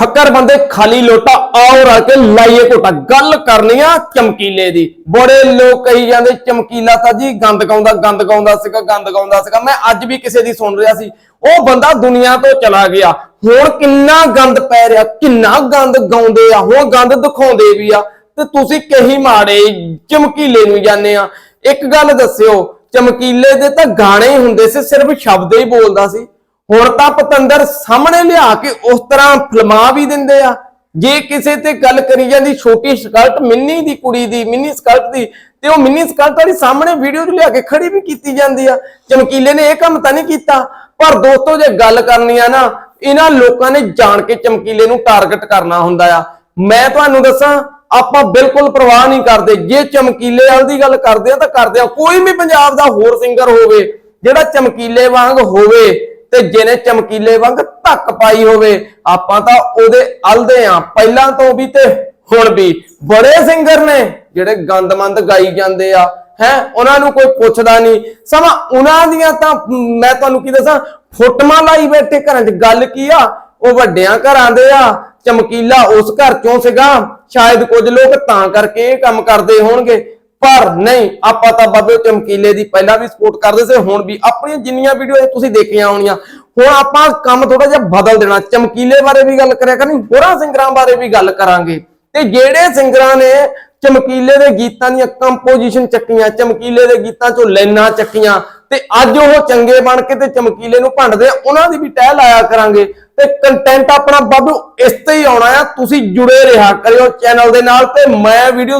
ਫੱਕਰ ਬੰਦੇ ਖਾਲੀ ਲੋਟਾ ਆਓ ਰਲ ਕੇ ਲਾਈਏ ਘੋਟਾ। ਗੱਲ ਕਰਨੀ ਆ ਚਮਕੀਲੇ ਦੀ। ਬੜੇ ਲੋਕ ਕਹੀ ਜਾਂਦੇ, ਚਮਕੀਲਾ ਤਾਂ ਜੀ, ਗੰਦ ਗਾਉਂਦਾ ਗੰਦ ਗਾਉਂਦਾ ਸੀਗਾ, ਗੰਦ ਗਾਉਂਦਾ ਸੀਗਾ। ਮੈਂ ਅੱਜ ਵੀ ਕਿਸੇ ਦੀ ਸੁਣ ਰਿਹਾ ਸੀ। ਉਹ ਬੰਦਾ ਦੁਨੀਆ ਤੋਂ ਚਲਾ ਗਿਆ। ਹੁਣ ਕਿੰਨਾ ਗੰਦ ਪੈ ਰਿਹਾ, ਕਿੰਨਾ ਗੰਦ ਗਾਉਂਦੇ ਆ, ਹੁਣ ਗੰਦ ਦਿਖਾਉਂਦੇ ਵੀ ਆ। ਤੇ ਤੁਸੀਂ ਕਹੀ ਮਾੜੇ, ਚਮਕੀਲੇ ਨੂੰ ਜਾਂਦੇ ਆ। ਇੱਕ ਗੱਲ ਦੱਸਿਓ, ਚਮਕੀਲੇ ਦੇ ਤਾਂ ਗਾਣੇ ਹੀ ਹੁੰਦੇ ਸੀ, ਸਿਰਫ ਸ਼ਬਦ ਹੀ ਬੋਲਦਾ ਸੀ। ਹੁਣ ਤਾਂ ਪਤੰਦਰ ਸਾਹਮਣੇ ਲਿਆ ਕੇ ਉਸ ਤਰ੍ਹਾਂ ਫਿਲਮਾ ਵੀ ਦਿੰਦੇ ਆ। ਜੇ ਕਿਸੇ ਤੇ ਗੱਲ ਕਰੀ ਜਾਂਦੀ, ਛੋਟੀ ਸਕਲਟ ਮਿੰਨੀ ਦੀ ਕੁੜੀ ਦੀ, ਮਿੰਨੀ ਸਕਲਟ ਦੀ, ਤੇ ਉਹ ਮਿੰਨੀ ਸਕਲਟ ਵਾਲੀ ਸਾਹਮਣੇ ਵੀਡੀਓ 'ਚ ਲਿਆ ਕੇ ਖੜੀ ਵੀ ਕੀਤੀ ਜਾਂਦੀ ਆ। ਚਮਕੀਲੇ ਨੇ ਇਹ ਕੰਮ ਤਾਂ ਨਹੀਂ ਕੀਤਾ। ਪਰ ਦੋਸਤੋ, ਜੇ ਗੱਲ ਕਰਨੀ ਆ ਨਾ, ਇਹਨਾਂ ਲੋਕਾਂ ਨੇ ਜਾਣ ਕੇ ਚਮਕੀਲੇ ਨੂੰ ਟਾਰਗੇਟ ਕਰਨਾ ਹੁੰਦਾ ਆ। ਮੈਂ ਤੁਹਾਨੂੰ ਦੱਸਾਂ, ਆਪਾਂ ਬਿਲਕੁਲ ਪਰਵਾਹ ਨਹੀਂ ਕਰਦੇ। ਜੇ ਚਮਕੀਲੇ ਵਾਲ ਦੀ ਗੱਲ ਕਰਦੇ ਆ, ਤਾਂ ਕਰਦੇ ਆ। ਕੋਈ ਵੀ ਪੰਜਾਬ ਦਾ ਹੋਰ ਸਿੰਗਰ ਹੋਵੇ, ਜਿਹੜਾ ਚਮਕੀਲੇ ਵਾਂਗ ਹੋਵੇ ਤੇ ਜਿਹਨੇ ਚਮਕੀਲੇ ਵਾਂਗ ਧੱਕ ਪਾਈ ਹੋਵੇ, ਆਪਾਂ ਤਾਂ ਉਹਦੇ ਅਲਦੇ ਆ, ਪਹਿਲਾਂ ਤੋਂ ਵੀ ਤੇ ਹੁਣ ਵੀ। ਬੜੇ ਸਿੰਗਰ ਨੇ, ਜਿਹੜੇ ਗੰਦਮੰਦ ਗਾਈ ਜਾਂਦੇ ਆ। ਹੈ, ਉਹਨਾਂ ਨੂੰ ਕੋਈ ਪੁੱਛਦਾ ਨਹੀਂ। ਸਮਾਂ ਉਹਨਾਂ ਦੀਆਂ ਤਾਂ ਮੈਂ ਤੁਹਾਨੂੰ ਕੀ ਦੱਸਾਂ, ਫੋਟੋਆਂ ਲਾਈ ਬੈਠੇ ਘਰਾਂ 'ਚ। ਗੱਲ ਕੀ ਆ? ਉਹ ਵੱਡਿਆਂ ਘਰਾਂ ਦੇ ਆ। ਚਮਕੀਲਾ ਉਸ ਘਰ ਚੋਂ ਸੀਗਾ। ਸ਼ਾਇਦ ਕੁਝ ਲੋਕ ਤਾਂ ਕਰਕੇ ਇਹ ਕੰਮ ਕਰਦੇ ਹੋਣਗੇ। ਪਰ ਨਹੀਂ ਆਪਾਂ ਤਾਂ ਬਾਬੇ ਚਮਕੀਲੇ ਦੀ ਪਹਿਲਾਂ ਵੀ ਸਪੋਰਟ ਕਰਦੇ ਸੀ ਹੁਣ ਵੀ ਆਪਣੀਆਂ ਜਿੰਨੀਆਂ ਵੀਡੀਓ ਤੁਸੀਂ ਦੇਖੀਆਂ ਹੋਣੀਆਂ। ਹੁਣ ਆਪਾਂ ਕੰਮ ਥੋੜਾ ਜਿਹਾ ਬਦਲ ਦੇਣਾ ਚਮਕੀਲੇ ਬਾਰੇ ਵੀ ਗੱਲ ਕਰਿਆ ਕਰਨੀ ਹੋਰਾਂ ਸਿੰਗਰਾਂ ਬਾਰੇ ਵੀ ਗੱਲ ਕਰਾਂਗੇ। ਤੇ ਜਿਹੜੇ ਸਿੰਗਰਾਂ ਨੇ ਚਮਕੀਲੇ ਦੇ ਗੀਤਾਂ ਦੀਆਂ ਕੰਪੋਜੀਸ਼ਨ ਚੱਕੀਆਂ ਚਮਕੀਲੇ ਦੇ ਗੀਤਾਂ ਚੋਂ ਲਾਈਨਾਂ ਚੱਕੀਆਂ ਤੇ ਅੱਜ ਉਹ ਚੰਗੇ ਬਣ ਕੇ ਤੇ ਚਮਕੀਲੇ ਨੂੰ ਭੰਡਦੇ ਆ, ਉਹਨਾਂ ਦੀ ਵੀ ਟਹਿ ਲਾਇਆ ਕਰਾਂਗੇ। ਤੇ ਕੰਟੈਂਟ ਆਪਣਾ ਬਾਬੂ ਇਸ ਤੇ ਹੀ ਆਉਣਾ ਆ ਤੁਸੀਂ ਜੁੜੇ ਰਿਹਾ ਕਰਿਓ ਚੈਨਲ ਦੇ ਨਾਲ ਤੇ ਮੈਂ ਵੀਡੀਓ